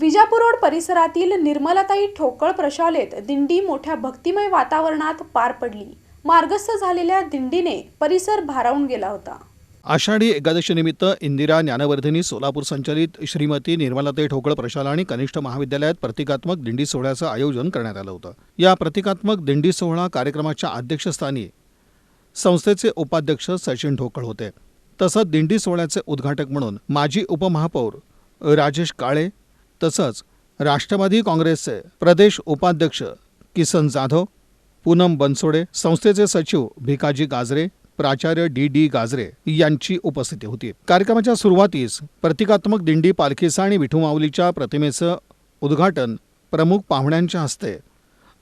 Vijapur road परिसरातील निर्मलाताई ठोकळ प्रशालेत दिंडी मोठ्या भक्तिमय वातावरणात पार पडली. मार्गस्थ झालेल्या दिंडीने परिसर भारावून गेला होता. आषाढी एकादशीनिमित्त इंदिरा ज्ञानवर्धिनी सोलापूर संचलित श्रीमती निर्मलाताई ठोकळ प्रशाला आणि कनिष्ठ महाविद्यालयात प्रतिकात्मक दिंडी सोहळ्याचं आयोजन करण्यात आलं होतं. या प्रतिकात्मक दिंडी सोहळा कार्यक्रमाच्या अध्यक्षस्थानी संस्थेचे उपाध्यक्ष सचिन ठोकळ होते. तसंच दिंडी सोहळ्याचे उद्घाटक म्हणून माजी उपमहापौर राजेश काळे तसंच राष्ट्रवादी काँग्रेसचे प्रदेश उपाध्यक्ष किसन जाधव पूनम बनसोडे संस्थेचे सचिव भिकाजी गाजरे प्राचार्य डी डी गाजरे यांची उपस्थिती होती. कार्यक्रमाच्या सुरुवातीस प्रतिकात्मक दिंडी पालखीचा आणि विठू माऊलीच्या प्रतिमेचं उद्घाटन प्रमुख पाहुण्यांच्या हस्ते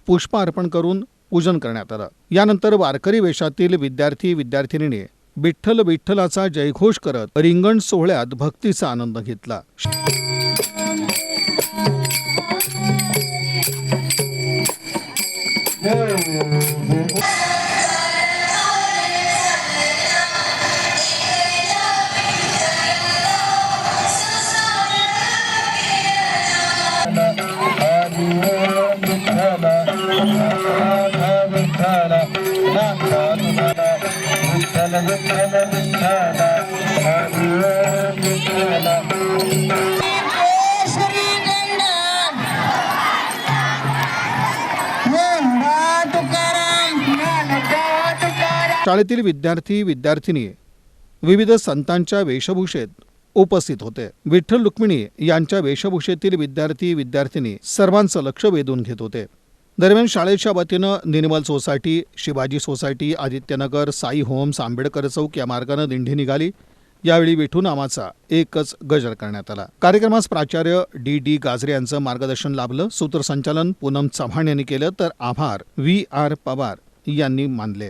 पुष्प अर्पण करून पूजन करण्यात आलं. यानंतर वारकरी वेशातील विद्यार्थी विद्यार्थिनीने विठ्ठल विठ्ठलाचा जयघोष करत रिंगण सोहळ्यात भक्तीचा आनंद घेतला. शाळेतील विद्यार्थी विद्यार्थिनी विविध संतांच्या वेशभूषेत उपस्थित होते. विठ्ठल रुक्मिणी यांच्या वेशभूषेतील विद्यार्थी विद्यार्थिनी सर्वांचं लक्ष वेधून घेत होते. दरम्यान शाळेच्या वतीनं Nirmal society Shivaji society Adityanagar Sai homes Ambedkar चौक या मार्गानं दिंडी निघाली. यावेळी विठू नामाचा एकच गजर करण्यात आला. कार्यक्रमास प्राचार्य डी डी गाजरे यांचं मार्गदर्शन लाभलं. सूत्रसंचालन पूनम चव्हाण यांनी केलं. तर आभार व्ही आर पवार यांनी मानले.